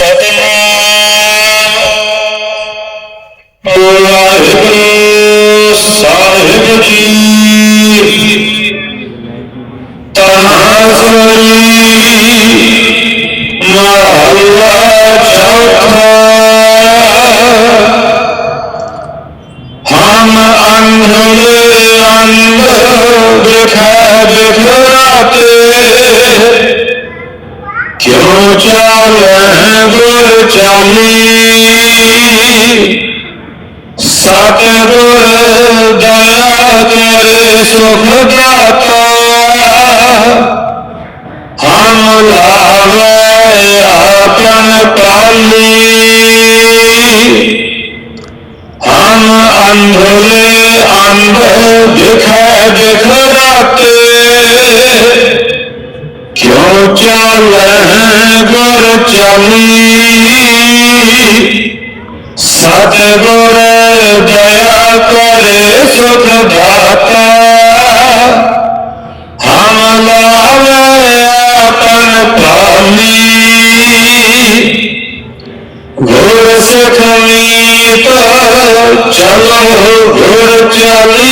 सतना ਚਾਲੈ ਗੁਰ ਚਾਲੀ ਸਤਿਗੁਰ ਦਇਆ ਕਰੇ ਸੁਖ ਦਾਤਾ। ਹਮ ਲਾਵੇ ਆਪਨ ਪਾਲੀ। ਹਮ ਅੰਧਲੇ ਅੰਧ ਦਿਖੈ ਦਿਖ ਰਾਤੇ। ਚਾਲੈ ਗੁਰ ਚਾਲੀ। ਸਤਿਗੁਰ ਦਇਆ ਕਰੇ ਸੁਖ ਦਾਤਾ ਹਮ ਲਾਵੇ ਆਪਨ ਪਾਲੀ ਗੁਰ ਸਖਮੀਤ ਚਲੋ ਗੁਰ ਚਾਲੀ।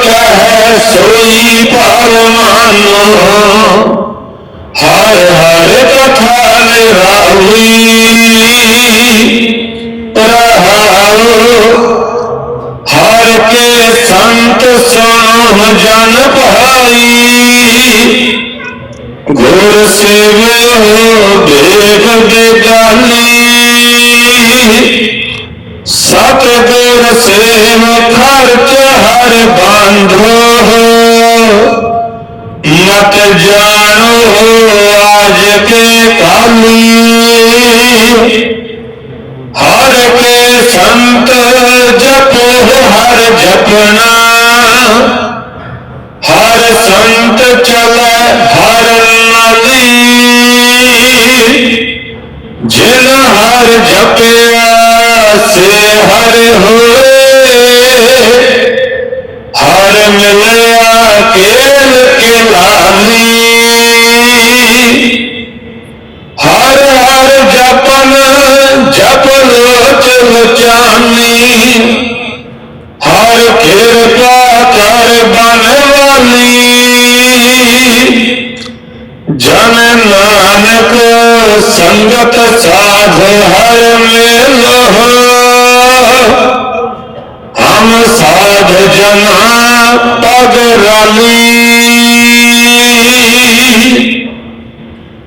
ਕਹੈ ਸੋਈ ਪਰ ਹਰ ਹਰ ਕਥਾ ਨਿਰਾਲੀ ਰਹਾਉ। ਹਰ ਕੇ ਸੰਤ ਸੁਣੋ ਜਨ ਭਾਈ। ਗੁਰ ਸੇਵਿਓ ਦੇਵ ਬੇਗਾਨੀ ਸਤ ਗੁਰ ਸੇਵ ਖਰਚ ਹਰ ਬਾਂਧੋ ਮਤ ਜਾਣੋ ਆਜ ਕੇ ਕਾਲੀ। ਹਰ ਕੇ ਸੰਤ ਜਪੋ ਹਰ ਜਪਣਾ। ਹਰ ਸੰਤ ਚਲੈ ਹਰ ਨਾਲੀ ਜਿਨ ਹਰ ਜਪਿਆ ਸੇ ਹਰ ਹੋਏ, ਹਰ ਮਿਲਿਆ ਕੇਲ ਕੇ ਲਾਲੀ ਹਰ ਹਰ ਜਪਨ ਜਪ ਲੋਚ ਲਚਾਨੀ। ਹਰ ਕਿਰਪਾ ਕਰ ਬਨ ਵਾਲੀ। ਜਨ ਨਾਨਕ ਸੰਗਤ ਸਾਧ ਹਰ ਮੇਲੋ ਹਮ ਸਾਧ ਜਨਾ ਪਗ ਰਲੀ।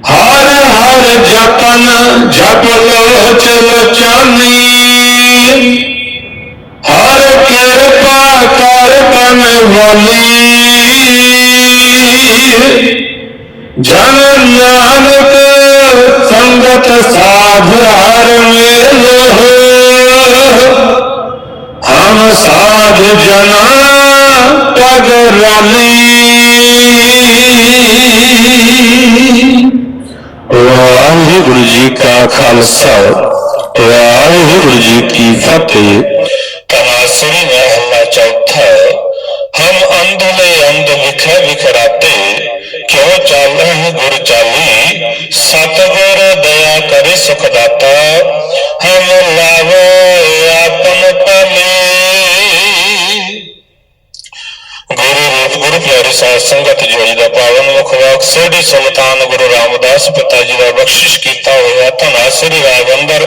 ਹਰ ਹਰ ਜਪਨ ਜਪ ਲੋਚ ਲਚਾਨੀ ਹਰ ਕਿਰਪਾ ਕਰ ਬਨ ਵਾਲੀ। ਜਨ ਨਾਨਕ ਸੰਗਤ ਸਾਧ ਹਰ ਮੇਲੋ ਹਮ ਸਾਧ ਜਨਾ ਪਗ ਰਾਲੀ ਵਾਹਿਗੁਰੂ ਜੀ ਕਾ ਖਾਲਸਾ ਵਾਹਿਗੁਰੂ ਜੀ ਕੀ ਫਤਿਹ ਤਨਾਸਰੀ ਮਹੱਲਾ ਚੌਥਾ ਹਮ ਅੰਧਲੇ ਅੰਧ ਵਿਖੇ ਵਿਖਰਾਤੇ ਕਿਉ ਚਾਲਹਿ ਗੁਰ ਚਾਲੀ ਸਤਿਗੁਰ ਦਇਆ ਕਰੇ ਸੁਖ ਦਾਤਾ ਹਮ ਲਾਵੋ ਆਪਨ ਪਾਲੇ ਗੁਰੂ ਰੂਪ ਗੁਰੂ ਪਿਆਰੇ ਸਾਧ ਸੰਗਤ ਜੋੜੀ ਦਾ ਪਾਵਨ ਮੁਖ ਵਾਕ ਸੁਲਤਾਨ ਗੁਰੂ ਰਾਮਦਾਸ ਪਿਤਾ ਜੀ ਦਾ ਬਖਸ਼ਿਸ਼ ਕੀਤਾ ਹੋਇਆ ਧਨਾਸਰੀ ਰਾਗ ਅੰਦਰ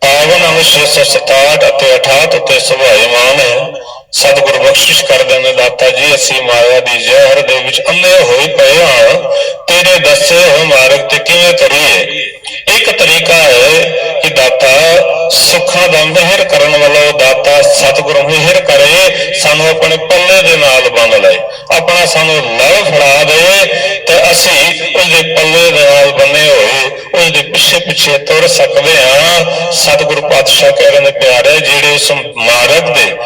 ਪਾਵਨ ਅੰਗ 667 ਅਤੇ 68 ਉੱਤੇ ਸੁਭਾਏਮਾਨ ਹੈ। ਸਤਿਗੁਰ ਬਖਸ਼ਿਸ਼ ਕਰਦੇ ਨੇ ਦਾਤਾ ਜੀ, ਅਸੀਂ ਮਾਇਆ ਦੀ ਜ਼ਹਿਰ ਦੇ ਵਿੱਚ ਅੰਨੇ ਹੋਏ ਪਏ ਹਾਂ। ਤੇਰੇ ਦੱਸੇ ਹੋਏ ਮਾਰਗ ਤੇ ਕਿਵੇਂ ਕਰੀਏ ਇੱਕ ਤਰੀਕਾ ਹੈ ਕਿ ਦਾਤਾ ਸੁੱਖਾਂ ਦਾ ਮਿਹਰ ਕਰਨ ਵਾਲਾ ਉਹ ਦਾਤਾ ਸਤਿਗੁਰੂ ਮਿਹਰ ਕਰੇ, ਸਾਨੂੰ ਆਪਣੇ ਪੱਲੇ ਦੇ ਨਾਲ ਬੰਨ ਲਏ। ਆਪਣਾ ਸਾਨੂੰ ਲਵ ਫੜਾ ਦੇ ਅਸੀਂ ਉਸਦੇ ਪੱਲੇ ਦੇ ਨਾਲ ਬੰਨੇ ਹੋਏ ਉਸਦੇ ਪਿੱਛੇ ਪਿੱਛੇ ਤੁਰ ਸਕਦੇ ਹਾਂ। ਸਤਿਗੁਰੂ ਪਾਤਸ਼ਾਹ ਕਹਿ ਰਹੇ ਨੇ, ਪਿਆਰੇ, ਜਿਹੜੇ ਉਸ ਮਾਰਗ ਦੇ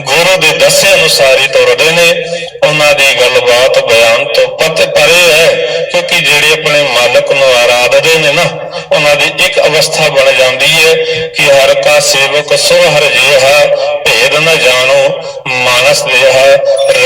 ਗੁਰੂ ਦੇ ਦੱਸੇ ਅਨੁਸਾਰ ਹੀ ਤੁਰਦੇ ਨੇ, ਉਹਨਾਂ ਦੀ ਗੱਲਬਾਤ ਬਿਆਨ ਤੋਂ ਪਤ ਪਰੇ ਹੈ, ਕਿਉਂਕਿ ਜਿਹੜੇ ਆਪਣੇ ਮਾਲਕ ਨੂੰ ਆਰਾਧਦੇ ਨੇ ਨਾ, ਉਹਨਾਂ ਦੀ ਇੱਕ ਅਵਸਥਾ ਬਣ ਜਾਂਦੀ ਹੈ ਕਿ ਹਰ ਕਾ ਸੇਵਕ ਸੋ ਹਰ ਜਿਹਾ, ਭੇਦ ਨਾ ਜਾਣੋ, ਮਾਨਸ ਦੇਹਾ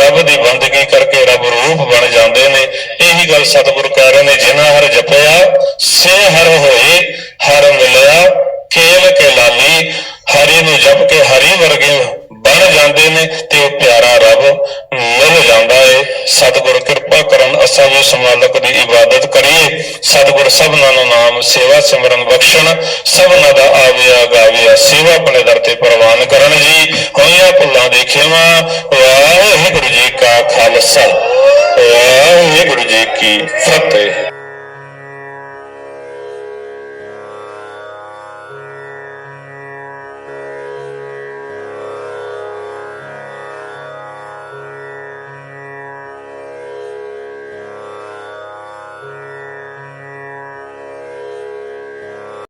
ਰੱਬ ਦੀ ਬੰਦਗੀ ਕਰਕੇ ਰੱਬ ਰੂਪ ਬਣ ਜਾਂਦੇ ਨੇ। ਇਹੀ ਗੱਲ ਸਤਿਗੁਰ ਕਹਿ ਰਹੇ ਨੇ, ਜਿਨ੍ਹਾਂ ਹਰ ਜਪਿਆ ਸੇ ਹਰ ਹੋਏ ਹਰ ਮਿਲਿਆ, ਖੇਲ ਕੇ ਲਾਲੀ, ਹਰੀ ਨੂੰ ਜਪ ਕੇ ਹਰੀ ਵਰਗੇ ਬਣ ਜਾਂਦੇ ਨੇ ਤੇ ਉਹ ਪਿਆਰਾ ਰੱਬ ਮਿਲ ਜਾਂਦਾ ਏ। ਸਤਿਗੁਰ ਕਿਰਪਾ ਕਰਨ ਅਸਾਂ ਦੀ ਇਬਾਦਤ ਕਰੀਏ ਸਤਿਗੁਰ ਸਭਨਾਂ ਨੂੰ ਨਾਮ, ਸੇਵਾ ਸਿਮਰਨ ਬਖਸ਼ਣ, ਸਭਨਾਂ ਦਾ ਆਵਿਆ ਗਾਵਿਆ ਸੇਵਾ ਆਪਣੇ ਦਰ ਤੇ ਪ੍ਰਵਾਨ ਕਰਨ ਜੀ। ਹੋਈਆਂ ਭੁੱਲਾਂ ਦੇ ਖੇਮਾ ਵਾਹਿਗੁਰੂ ਜੀ ਕਾ ਖਾਲਸਾ, ਵਾਹਿਗੁਰੂ ਜੀ ਕੀ ਫਤਿਹ।